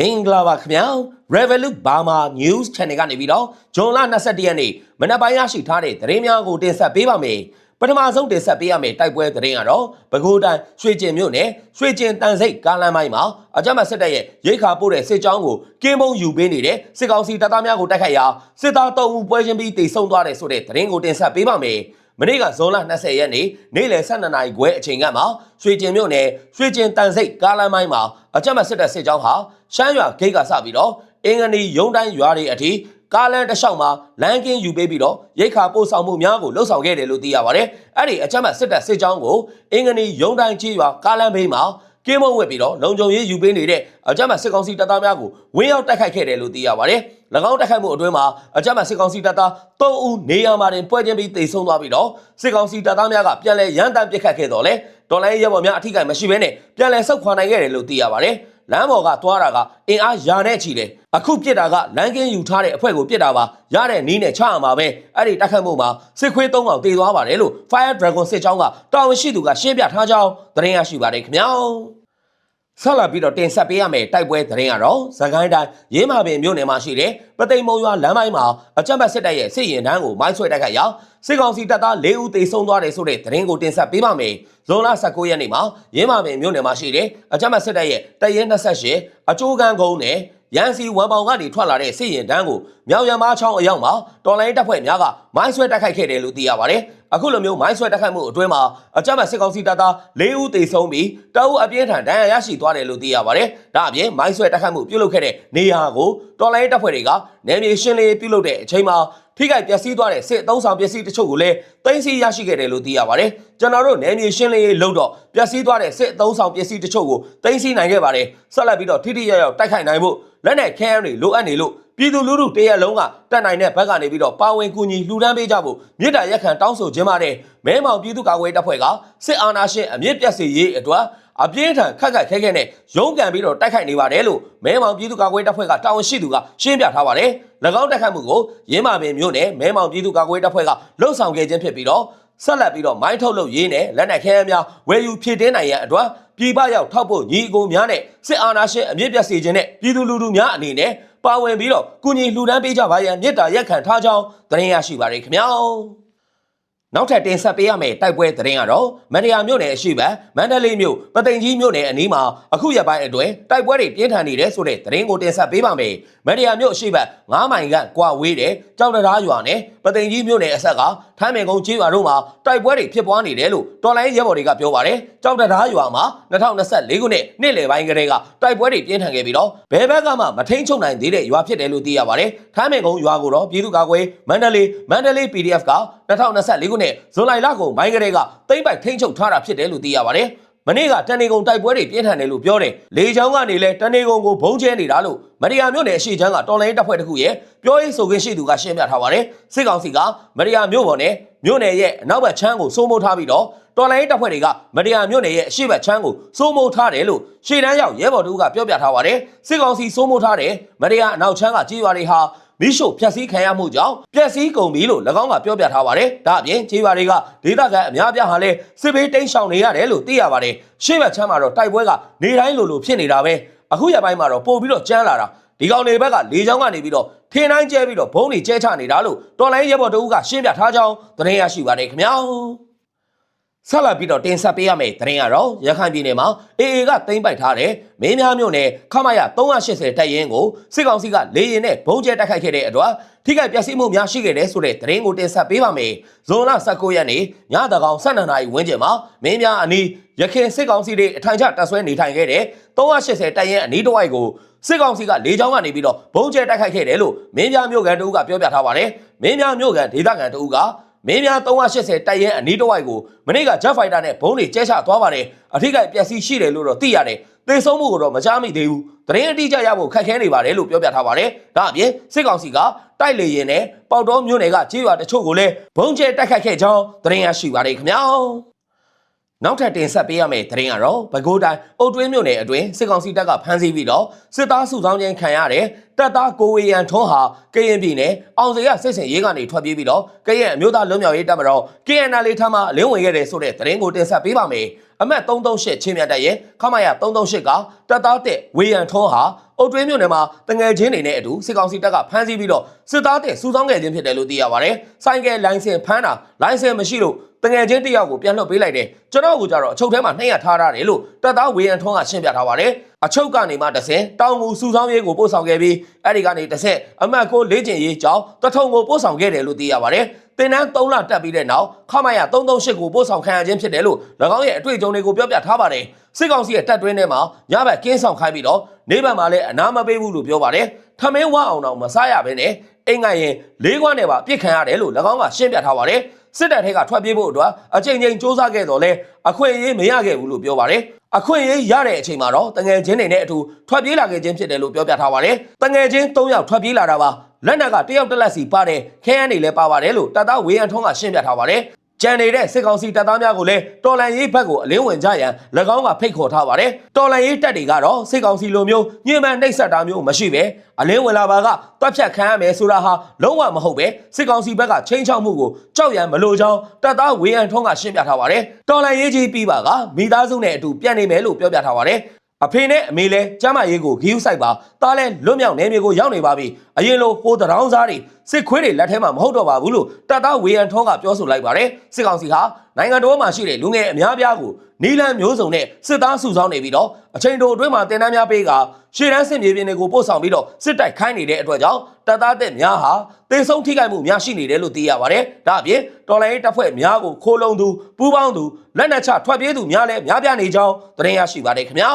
မင်္ဂလာပါခင်ဗျာ Revolut Burma News Channel ကနေပြီးတော့ဇွန်လ22ရက်နေ့မနက်ပိုင်းရရှိထားတဲ့သတင်းများကိုတင်ဆက်ပေးပါမယ်ပထမဆုံးတင်ဆက်ပေးရမယ့်တိုက်ပွဲသတင်းကတော့ပဲခူးတိုင်းရွှေကျင်မြို့နယ်ရွှေကျင်တန်စိတ်ကားလမ်းပိုင်းမှာအကြမ်းဖက်စစ်တပ်ရဲ့ရိတ်ခါပို့တဲ့စစ်ကြောင်းကိုကင်းမုံယူပေးနေတဲ့စစ်ကောင်စီတပ်သားများကိုတိုက်ခိုက်ရာစစ်သား3ဦးပွဲချင်းပြီးတိတ်ဆုံသွားတယ်ဆိုတဲ့သတင်းကိုတင်ဆက်ပေးပါမယ် မနေ့ကဇွန်လ20ရက်နေ့နေ့လယ်12နာရီခွဲအချိန်ကမှရွှေကျင်မြို့နယ်ရွှေကျင်တန်စိတ်ကားလမ်းပိုင်းမှာအကြမ်းဖက်စစ်တပ်စစ်ကြောင်းဟာရှမ်းရွာဂိတ်ကစပြီးတော့အင်္ဂနီရုံးတိုင်းရွာတွေအထိကားလမ်းတစ်လျှောက်မှာလမ်းကင်းယူပေးပြီးတော့ရိတ်ခါပို့ဆောင်မှုများကိုလှုပ်ဆောင်ခဲ့တယ်လို့သိရပါတယ်။အဲ့ဒီအကြမ်းဖက်စစ်တပ်စစ်ကြောင်းကိုအင်္ဂနီရုံးတိုင်းကြီးရွာကားလမ်းဘေးမှာ ကင်းမုံဝက်ပြီးတော့လုံခြုံရေးယူပေးနေတဲ့အကြမ်းဖက်စစ်ကောင်စီတပ်သားများကိုဝင်းရောက်တိုက်ခိုက်ခဲ့တယ်လို့သိရပါတယ်။၎င်းတိုက်ခိုက်မှုအတွင်းမှာအကြမ်းဖက်စစ်ကောင်စီတပ်သား3ဦးနေရာမှာတင်ပွဲချင်းပြီးတိတ်ဆုံးသွားပြီးတော့စစ်ကောင်စီတပ်သားများကပြန်လည်ရန်တမ်းပစ်ခတ်ခဲ့တော့လေတော်လိုင်းရဲဘော်များအထိကိမရှိဘဲနဲ့ပြန်လည်ဆုတ်ခွာနိုင်ခဲ့တယ်လို့သိရပါတယ်။ လမ်းပေါ်ကသွားတာကအင်အားရာနဲ့ချီတယ်အခုပြစ်တာကလမ်းကင်းယူထားတဲ့အဖွဲ့ကိုပြစ်တာပါရတဲ့နီးနဲ့ချရမှာပဲအဲ့ဒီတိုက်ခတ်မှုမှာစစ်ခွေး၃ကောင်တေသွားပါတယ်လို့ Fire Dragon စစ်ကြောင်းကတာဝန်ရှိသူကရှင်းပြထားကြောင်းသတင်းရရှိပါတယ်ခင်ဗျာ ဆက်လာပြီးတော့တင်ဆက်ပေးရမယ့်တိုက်ပွဲသတင်းကတော့သခိုင်းတိုင်းရင်းမာပင်မြို့နယ်မှာရှိတဲ့ပသိမ်မုံရွာလမ်းပိုင်းမှာအကြမ်းဖက်စစ်တပ်ရဲ့စစ်ရင်တန်းကိုမိုင်းဆွဲတိုက်ခိုက်ရာစစ်ကောင်စီတပ်သား၄ဦးသေဆုံးသွားတယ်ဆိုတဲ့သတင်းကိုတင်ဆက်ပေးပါမယ်။ဇွန်လ19ရက်နေ့မှာရင်းမာပင်မြို့နယ်မှာရှိတဲ့အကြမ်းဖက်စစ်တပ်ရဲ့တပ်ရင်း28အကျိုးကန်းကုန်းနဲ့ရန်စီဝမ်ပေါင်ကနေထွက်လာတဲ့စစ်ရင်တန်းကိုမြောက်ရမားချောင်းအရောက်မှာတော်လိုင်းတပ်ဖွဲ့များကမိုင်းဆွဲတိုက်ခိုက်ခဲ့တယ်လို့သိရပါတယ်။အခုလိုမျိုးမိုင်းဆွဲတိုက်ခိုက်မှုအတွင်းမှာအကြမ်းဖက်စစ်ကောင်စီတပ်သား၄ဦးသေဆုံးပြီးတအုပ်အပြင်းထန်ဒဏ်ရာရရှိသွားတယ်လို့သိရပါတယ်။ဒါအပြင်မိုင်းဆွဲတိုက်ခိုက်မှုပြုလုပ်ခဲ့တဲ့နေရာကိုတော်လိုင်းတပ်ဖွဲ့တွေကနယ်မြေရှင်းလင်းပြုလုပ်တဲ့အချိန်မှာထိခိုက်ပျက်စီးသွားတဲ့စစ်အုံဆောင်ပစ္စည်းတချို့ကိုလည်းတင်စီရရှိခဲ့တယ်လို့သိရပါတယ်။ကျွန်တော်တို့နယ်မြေရှင်းလင်းရေးလုပ်တော့ပျက်စီးသွားတဲ့စစ်အုံဆောင်ပစ္စည်းတချို့ကိုတင်စီနိုင်ခဲ့ပါတယ်။ဆက်လက်ပြီးတော့ထိထိရောက်ရောက်တိုက်ခိုက်နိုင်ဖို့လက်နက်ခဲယမ်းတွေလိုအပ်နေလို့ ပြည်သူလူထုတရက်လုံးကတက်နိုင်တဲ့ဘက်ကနေပြီးတော့ပါဝင်ကူညီလှူဒန်းပေးကြဖို့မြေတားရက်ခံတောင်းဆိုခြင်းပါတယ်မဲမောင်ပြည်သူ့ကာကွယ်တပ်ဖွဲ့ကစစ်အာဏာရှင်အမြင့်ပြတ်စေရေးအတွက်အပြင်းထန်ခက်ခက်ခဲခဲနဲ့ရုန်းကန်ပြီးတော့တိုက်ခိုက်နေပါတယ်လို့မဲမောင်ပြည်သူ့ကာကွယ်တပ်ဖွဲ့ကတာဝန်ရှိသူကရှင်းပြထားပါတယ်၎င်းတိုက်ခိုက်မှုကိုရင်းမာပင်မြို့နယ်မဲမောင်ပြည်သူ့ကာကွယ်တပ်ဖွဲ့ကလှုပ်ဆောင်ခဲ့ခြင်းဖြစ်ပြီးတော့ဆက်လက်ပြီးတော့မိုင်းထုတ်လုပ်ရေးနဲ့လက်နက်ခဲယမ်းများဝယ်ယူဖြည့်တင်းနိုင်ရန်အတွက်ပြည်ပရောက်ထောက်ဖို့ညီအကိုများနဲ့စစ်အာဏာရှင်အမြင့်ပြတ်စေခြင်းနဲ့ပြည်သူလူထုများအနေနဲ့ ပါဝင်ပြီးတော့ကုညီလှူဒန်းပေးကြပါရန်မြစ်တာရက်ခံထားကြောင်းသတင်းရရှိပါရခင်ဗျာ နောက်ထပ်တင်ဆက်ပေးရမယ့်တိုက်ပွဲသတင်းကတော့မန္တရာမြို့နယ်အရှိတ်မန္တလေးမြို့ပသိမ်ကြီးမြို့နယ်အနီးမှာအခုရက်ပိုင်းအတွင်းတိုက်ပွဲတွေပြင်းထန်နေတယ်ဆိုတဲ့သတင်းကိုတင်ဆက်ပေးပါမယ်မန္တရာမြို့အရှိတ်9မိုင်ကကွာဝေးတဲ့ကြောက်တရားရွာနဲ့ပသိမ်ကြီးမြို့နယ်အဆက်ကထမ်းမင်ကုန်းကြီးရွာတို့မှာတိုက်ပွဲတွေဖြစ်ပွားနေတယ်လို့တော်လိုင်းရဲဘော်တွေကပြောပါတယ်ကြောက်တရားရွာမှာ2024ခုနှစ်နေ့လယ်ပိုင်းကတည်းကတိုက်ပွဲတွေပြင်းထန်ခဲ့ပြီးတော့ဘယ်ဘက်ကမှမထိန်ချုပ်နိုင်သေးတဲ့ရွာဖြစ်တယ်လို့သိရပါတယ်ထမ်းမင်ကုန်းရွာကိုတော့ပြည်သူ့ကာကွယ်မန္တလေးမန္တလေး PDF က2024ခုနှစ်ဇွန်လလကုန်မိုင်းကလေးကတိမ့်ပိုက်ထိန်းချုပ်ထားတာဖြစ်တယ်လို့သိရပါတယ်။မနေ့ကတန်နေကုံတိုက်ပွဲတွေပြင်းထန်တယ်လို့ပြောတယ်။လေချောင်းကနေလဲတန်နေကုံကိုဘုံကျဲနေတာလို့မရိယာမြို့နယ်အရှိချမ်းကတော်လိုင်းတပ်ဖွဲ့တစ်ခုရဲ့ပြောရေးဆိုခွင့်ရှိသူကရှင်းပြထားပါတယ်။စစ်ကောင်စီကမရိယာမြို့ပေါ်နဲ့မြို့နယ်ရဲ့အနောက်ဘက်ချမ်းကိုစိုးမိုးထားပြီးတော့တော်လိုင်းတပ်ဖွဲ့တွေကမရိယာမြို့နယ်ရဲ့အရှိဘက်ချမ်းကိုစိုးမိုးထားတယ်လို့ရှေ့တန်းရောက်ရဲဘော်တို့ကပြောပြထားပါတယ်။စစ်ကောင်စီစိုးမိုးထားတဲ့မရိယာအနောက်ချမ်းကကြေးရွာတွေဟာ မိရှုဖျက်ဆီးခံရမှုကြောင့်ပျက်စီးကုန်ပြီလို့၎င်းကပြောပြထားပါတယ်။ဒါအပြင်ခြေပါတွေကဒေသခံအများပြားဟာလည်းစစ်ဘေးတိမ်းရှောင်နေရတယ်လို့သိရပါတယ်။ရှေ့ဘက်ချမ်းမှာတော့တိုက်ပွဲကနေတိုင်းလိုလိုဖြစ်နေတာပဲ။အခုရပိုင်းမှာတော့ပို့ပြီးတော့ကြမ်းလာတာဒီကောင်တွေဘက်ကလေချောင်းကနေပြီးတော့ထင်းတိုင်းကျဲပြီးတော့ဘုံတွေကျဲချနေတာလို့တော်လိုင်းရဲဘော်တို့ကရှင်းပြထားကြောင်းသတင်းရရှိပါတယ်ခင်ဗျာ။ ဆက်လက်ပြီးတော့တင်ဆက်ပေးရမယ့်သတင်းကတော့ရခိုင်ပြည်နယ်မှာ AA ကသိမ်းပိုက်ထားတဲ့မင်းများမြို့နယ်ခမရ380တပ်ရင်းကိုစစ်ကောင်စီကလေရင်နဲ့ဘုံကျဲတိုက်ခိုက်ခဲ့တဲ့အတွက်ထိခိုက်ပျက်စီးမှုများရှိခဲ့တဲ့ဆိုတဲ့သတင်းကိုတင်ဆက်ပေးပါမယ်။ဇွန်လ19ရက်နေ့ညတကောင်12နာရီဝန်းကျင်မှာမင်းများအနီးရခင်စစ်ကောင်စီတွေအထိုင်ချတပ်ဆွဲနေထိုင်ခဲ့တဲ့380တပ်ရင်းအနီးတစ်ဝိုက်ကိုစစ်ကောင်စီကလေကြောင်းကနေပြီးတော့ဘုံကျဲတိုက်ခိုက်ခဲ့တယ်လို့မင်းများမြို့ကန်တို့ကပြောပြထားပါတယ်။မင်းများမြို့ကန်ဒေသခံတို့က မင်းများ380တိုက်ရဲအနီးတစ်ဝိုက်ကိုမနေ့က Jet Fighter နဲ့ဘုံတွေကျဲချသွားပါတယ်အထိကပျက်စီးရှိတယ်လို့တော့သိရတယ်သေဆုံးမှုကိုတော့မကြားမိသေးဘူးသတင်းအတိအကျရဖို့ခက်ခဲနေပါတယ်လို့ပြောပြထားပါတယ်ဒါအပြင်စစ်ကောင်စီကတိုက်လေရင်နဲ့ပေါတော်မြို့နယ်ကကြေးရွာတချို့ကိုလည်းဘုံကျဲတိုက်ခိုက်ခဲ့ကြောင်းသတင်းရရှိပါတယ်ခင်ဗျာ နောက်ထပ်တင်ဆက်ပေးရမယ့်သတင်းကတော့ပဲခူးတိုင်းအုတ်တွင်းမြို့နယ်အတွင်းစစ်ကောင်စီတပ်ကဖမ်းဆီးပြီးတော့စစ်သားစုဆောင်းခြင်းခံရတဲ့တပ်သားကိုဝေယံထွန်းဟာကရင်ပြည်နယ်အောင်စရစစ်စင်ရေးကနေထွက်ပြေးပြီးတော့ကရင်အမျိုးသားလွတ်မြောက်ရေးတပ်မတော် KNL ထမ်းမှလင်းဝင်ခဲ့တဲ့ဆိုတဲ့သတင်းကိုတင်ဆက်ပေးပါမယ်အမှတ်338ချင်းမြတ်တပ်ရဲ့ခမရ338ကတပ်သားတဲ့ဝေယံထွန်းဟာအုတ်တွင်းမြို့နယ်မှာတငယ်ချင်းတွေနဲ့အတူစစ်ကောင်စီတပ်ကဖမ်းဆီးပြီးတော့စစ်သားတဲ့စူဆောင်းခဲ့ခြင်းဖြစ်တယ်လို့သိရပါတယ်။ဆိုင်ကယ်လိုင်စင်ဖမ်းတာလိုင်စင်မရှိလို့တ ငယ်ချင်းတယောက်ကိုပြန်လွှတ်ပေးလိုက်တယ်။ကျွန်တော်ကကြတော့အချုပ်ထဲမှာနှိပ်ရထားရတယ်လို့တပ်သားဝေယံထွန်းကရှင်းပြထားပါတယ်။အချုပ်ကနေမှတဆင်တောင်ငူစူဆောင်းရေးကိုပို့ဆောင်ခဲ့ပြီးအဲ့ဒီကနေတစ်ဆက်အမှတ်ကိုလေ့ကျင့်ရေးကြောင်းတထုံကိုပို့ဆောင်ခဲ့တယ်လို့သိရပါတယ်။တင်နန်း3လတက်ပြီးတဲ့နောက်ခမရ338ကိုပို့ဆောင်ခံရခြင်းဖြစ်တယ်လို့၎င်းရဲ့အတွေ့အကြုံတွေကိုပြောပြထားပါတယ်။စစ်ကောင်စီရဲ့တပ်တွင်းထဲမှာညဘက်ကင်းဆောင်ခိုင်းပြီးတော့နေဘက်မှာလည်းအနာမပေးဘူးလို့ပြောပါတယ်။ထမင်းဝအောင်တော့မစားရဘဲနဲ့အိမ်ငိုင်ရင်လေးခွန်းနဲ့ပါပြစ်ခံရတယ်လို့၎င်းကရှင်းပြထားပါတယ်။ စစ်တပ်ထဲကထွက်ပြေးဖို့အတွက်အချိန်ချင်းစ조사ခဲ့တော့လဲအခွင့်အရေးမရခဲ့ဘူးလို့ပြောပါတယ်။အခွင့်အရေးရတဲ့အချိန်မှာတော့တငယ်ချင်းတွေနဲ့အတူထွက်ပြေးလာခဲ့ခြင်းဖြစ်တယ်လို့ပြောပြထားပါတယ်။တငယ်ချင်း၃ယောက်ထွက်ပြေးလာတာပါ။လက်နက်ကတယောက်တစ်လက်စီပါတယ်ခဲယမ်းတွေလည်းပါပါတယ်လို့တပ်သားဝေယံထုံးကရှင်းပြထားပါတယ်။ ကြံနေတဲ့စစ်ကောင်စီတပ်သားများကိုလည်းတော်လန်ရေးဘက်ကိုအလင်းဝင်ကြရန်၎င်းကဖိတ်ခေါ်ထားပါတယ်။တော်လန်ရေးတပ်တွေကတော့စစ်ကောင်စီလိုမျိုးညှဉ်းပန်းနှိပ်စက်တာမျိုးမရှိပဲအလင်းဝင်လာပါကတပ်ဖြတ်ခံရမယ်ဆိုတာဟာလုံးဝမဟုတ်ပဲစစ်ကောင်စီဘက်ကချင်းချောက်မှုကိုကြောက်ရန်မလိုကြောင်းတပ်သားဝေယံထုံးကရှင်းပြထားပါတယ်။တော်လန်ရေးကြီးပြီးပါကမိသားစုနဲ့အတူပြန်နေမယ်လို့ပြောပြထားပါတယ်။အဖေနဲ့အမေလဲကျမ်းမာရေးကိုဂီယူဆိုင်ပါတားလဲလွတ်မြောက်နေမျိုးကိုရောက်နေပါပြီ အရင်လိုဟိုတရောင်းစားတွေစစ်ခွေးတွေလက်ထဲမှာမဟုတ်တော့ပါဘူးလို့တပ်သားဝေယံထုံးကပြောဆိုလိုက်ပါတယ်စစ်ကောင်စီဟာနိုင်ငံတော်မှာရှိတဲ့လူငယ်အများပြားကိုနီလန်မျိုးစုံနဲ့စစ်သားစုဆောင်းနေပြီးတော့အချိန်တိုအတွင်းမှာတင်တန်းများပေးကရှေ့တန်းစစ်မြေပြင်တွေကိုပို့ဆောင်ပြီးတော့စစ်တိုက်ခိုင်းနေတဲ့အတွက်ကြောင့်တပ်သားတဲ့များဟာတေဆုံးထိခိုက်မှုများရှိနေတယ်လို့သိရပါတယ်ဒါအပြင်တော်လိုင်းတပ်ဖွဲ့များကိုခိုးလုံသူပူးပေါင်းသူလက်နက်ချထွက်ပြေးသူများလည်းများပြားနေကြောင်းသတင်းရရှိပါတယ်ခင်ဗျာ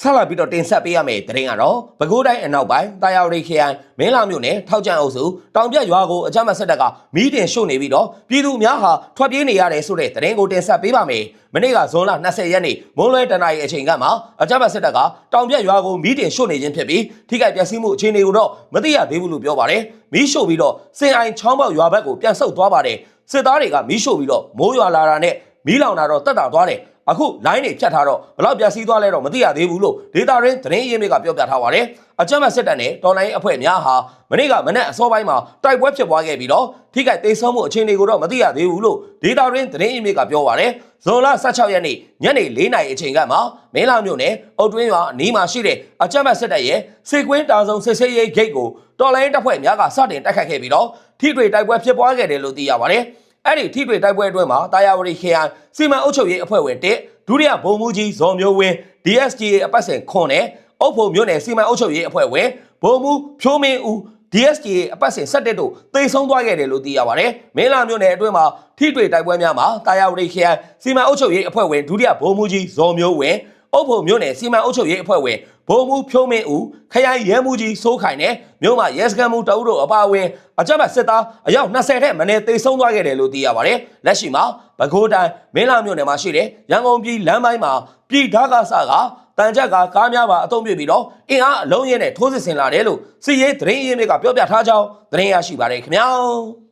ဆက်လာပြီးတော့တင်ဆက်ပေးရမယ့်သတင်းကတော့ပဲခူးတိုင်းအနောက်ပိုင်းတာယာရီခရိုင်မင်းလာမြို့နယ်ထောက်ကျန်အုပ်စုတောင်ပြတ်ရွာကိုအကြမ်းဖက်စစ်တပ်ကမီးတင်ရှို့နေပြီးတော့ပြည်သူများဟာထွက်ပြေးနေရတယ်ဆိုတဲ့သတင်းကိုတင်ဆက်ပေးပါမယ်။မနေ့ကဇွန်လ20ရက်နေ့မွန်းလွဲတနာရီအချိန်ကမှအကြမ်းဖက်စစ်တပ်ကတောင်ပြတ်ရွာကိုမီးတင်ရှို့နေခြင်းဖြစ်ပြီးထိခိုက်ပျက်စီးမှုအခြေအနေကိုတော့မသိရသေးဘူးလို့ပြောပါတယ်။မီးရှို့ပြီးတော့စင်အိုင်ချောင်းပေါက်ရွာဘက်ကိုပြန်ဆုတ်သွားပါတယ်။စစ်သားတွေကမီးရှို့ပြီးတော့မိုးရွာလာတာနဲ့မီးလောင်တာတော့တက်တာသွားတယ်။ အခု line တွေဖြတ်ထားတော့ဘလောက်ပြစီးသွားလဲတော့မသိရသေးဘူးလို့ဒေတာရင်းသတင်းရင်းမြစ်ကပြောပြထားပါတယ်။အကြမ်းဖက်စစ်တပ်နဲ့တော်လိုင်းအဖွဲ့များဟာမနေ့ကမနေ့အစောပိုင်းမှာတိုက်ပွဲဖြစ်ပွားခဲ့ပြီးတော့ထိခိုက်ဒေဆုံးမှုအခြေအနေကိုတော့မသိရသေးဘူးလို့ဒေတာရင်းသတင်းရင်းမြစ်ကပြောပါတယ်။ဇွန်လ16ရက်နေ့ညနေ4နာရီအချိန်ကမှမင်းလာမြို့နယ်အုတ်တွင်းရွာအနီးမှာရှိတဲ့အကြမ်းဖက်စစ်တပ်ရဲ့စေကွင်းတာဆုံစစ်ဆေးရေးဂိတ်ကိုတော်လိုင်းတပ်ဖွဲ့များကစတင်တိုက်ခတ်ခဲ့ပြီးတော့ထိတွေ့တိုက်ပွဲဖြစ်ပွားခဲ့တယ်လို့သိရပါတယ်။ အဲ့ဒီထိတွေ့တိုက်ပွဲအတွင်းမှာတာယာဝရီခရိုင်စီမံအုပ်ချုပ်ရေးအဖွဲ့ဝင်တစ်ဒုတိယဗိုလ်မှူးကြီးဇော်မျိုးဝင်း DSGA အပတ်စဉ်ခွန်နဲ့အုပ်ဖို့မြို့နယ်စီမံအုပ်ချုပ်ရေးအဖွဲ့ဝင်ဗိုလ်မှူးဖြိုးမင်းဦး DSGA အပတ်စဉ်17တို့တိတ်ဆုံးသွားခဲ့တယ်လို့သိရပါတယ်။မင်းလာမြို့နယ်အတွင်းမှာထိတွေ့တိုက်ပွဲများမှာတာယာဝရီခရိုင်စီမံအုပ်ချုပ်ရေးအဖွဲ့ဝင်ဒုတိယဗိုလ်မှူးကြီးဇော်မျိုးဝင်းအုပ်ဖို့မြို့နယ်စီမံအုပ်ချုပ်ရေးအဖွဲ့ဝင် ဗိုလ်မှူးဖြိုးမင်းဦးခရိုင်ရဲမှူးကြီးစိုးခိုင်နဲ့မြို့မှာရဲစခန်းမှူးတအုပ်တို့အပါအဝင်အကြမ်းဖက်စစ်သားအယောက်20ထက်မနည်းသေဆုံးသွားခဲ့တယ်လို့သိရပါတယ်။လက်ရှိမှာပဲခူးတိုင်းမင်းလာမြို့နယ်မှာရှိတဲ့ရန်ကုန်ပြည်လမ်းပိုင်းမှာပြည်ဓာကစကတန်ကြက်ကကားများပါအုံပြပြီးတော့အင်အားအလုံးရင်းနဲ့ထိုးစစ်ဆင်လာတယ်လို့စီရေးသတင်းရင်းတွေကပြောပြထားကြောင်းသတင်းရရှိပါတယ်ခင်ဗျာ။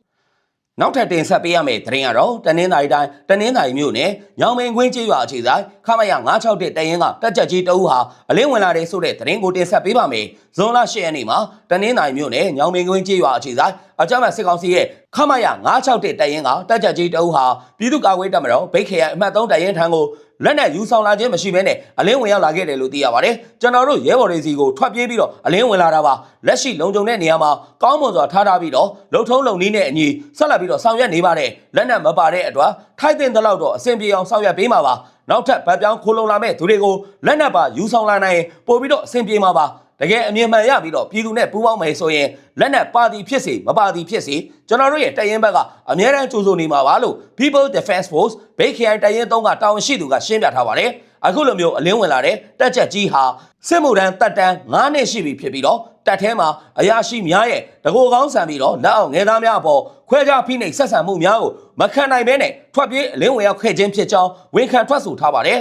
နောက်ထပ်တင်ဆက်ပေးရမယ့်သတင်းကတော့တနင်္သာရီတိုင်းတနင်္သာရီမြို့နယ်ညောင်မင်းကွင်းကျေးရွာအခြေဆိုင်ခမရ961တရင်ကတက်ကြက်ကြီးတအူးဟာအလင်းဝင်လာတဲ့ဆိုတဲ့သတင်းကိုတင်ဆက်ပေးပါမယ်။ဇွန်လ10ရက်နေ့မှာ တနင်္သာရီမြို့နယ်ညောင်မင်းကွင်းကျေးရွာအခြေဆိုင်အကြမ်းဖက်စစ်ကောင်စီရဲ့ခမရ961တရင်ကတက်ကြက်ကြီးတအူးဟာပြည်သူ့ကာကွယ်တပ်မတော်ဗိတ်ခေရအမှတ်3တရင်ထံကိုလက်နဲ့ယူဆောင်လာခြင်းမရှိဘဲနဲ့အလင်းဝင်ရောက်လာခဲ့တယ်လို့သိရပါတယ်။ကျွန်တော်တို့ရဲဘော်တွေစီကိုထွက်ပြေးပြီးတော့အလင်းဝင်လာတာပါ။လက်ရှိလုံခြုံတဲ့နေရာမှာကောင်းမွန်စွာထားထားပြီးတော့လုံထုံးလုံနည်းနဲ့အညီဆက်လက်ပြီးတော့ဆောင်ရွက်နေပါတယ်။လက်နက်မပါတဲ့အတွက်ထိုက်တဲ့တလောက်တော့အဆင်ပြေအောင်ဆောင်ရွက်ပေးမှာပါ။နောက်ထပ်ဗတ်ပြောင်းခိုးလုံလာမဲ့သူတွေကိုလက်နက်ပါယူဆောင်လာနိုင်ရင်ပို့ပြီးတော့အဆင်ပြေမှာပါ။ တကယ်အမြင်မှန်ရပြီးတော့ပြည်သူနဲ့ပူးပေါင်းမယ်ဆိုရင်လက်နက်ပါတီဖြစ်စေမပါတီဖြစ်စေကျွန်တော်တို့ရဲ့တရင်ဘက်ကအများအားကြိုးစိုးနေမှာပါလို့ People Defense Force ဘေးခရိုင်တရင်3ကတာဝန်ရှိသူကရှင်းပြထားပါတယ်အခုလိုမျိုးအလင်းဝင်လာတဲ့တက်ချက်ကြီးဟာစစ်မှုထမ်းတက်တန်း9နှစ်ရှိပြီဖြစ်ပြီးတော့တက်ထဲမှာအရာရှိများရဲ့တကိုယ်ကောင်းဆန်ပြီးတော့လက်အောင်ငယ်သားများအပေါ်ခွဲခြားဖိနှိပ်ဆက်ဆံမှုများကိုမခံနိုင်ဘဲနဲ့ထွက်ပြေးအလင်းဝင်ရောက်ခဲ့ခြင်းဖြစ်ကြောင်းဝန်ခံထွက်ဆိုထားပါတယ်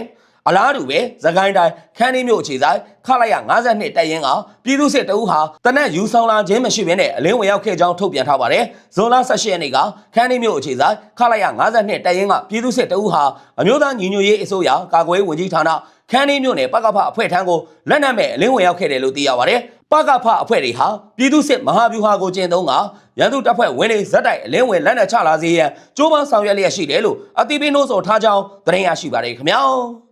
အလားတူပဲသခိုင်းတိုင်းခန်းလေးမြို့အခြေဆိုင်ခလိုက်ရ52တိုက်ရင်ကပြည်သူစစ်တအုပ်ဟာတနက်ယူဆောင်လာခြင်းမရှိဘဲနဲ့အလင်းဝင်ရောက်ခဲ့ကြောင်းထုတ်ပြန်ထားပါတယ်။ဇွန်လ18ရက်နေ့ကခန်းလေးမြို့အခြေဆိုင်ခလိုက်ရ52တိုက်ရင်ကပြည်သူစစ်တအုပ်ဟာအမျိုးသားညီညွတ်ရေးအစိုးရကာကွယ်ရေးဝန်ကြီးဌာနခန်းလေးမြို့နယ်ပကဖအဖွဲ့ထမ်းကိုလက်နက်မဲ့အလင်းဝင်ရောက်ခဲ့တယ်လို့သိရပါတယ်။ပကဖအဖွဲ့တွေဟာပြည်သူစစ်မဟာဗျူဟာကိုကျင့်သုံးကရန်သူတပ်ဖွဲ့ဝင်တွေဇက်တိုက်အလင်းဝင်လက်နက်ချလာစေရန်ကြိုးပမ်းဆောင်ရွက်လျက်ရှိတယ်လို့အတိပင်းနှိုးဆော်ထားကြောင်းသတင်းရရှိပါတယ်ခင်ဗျာ။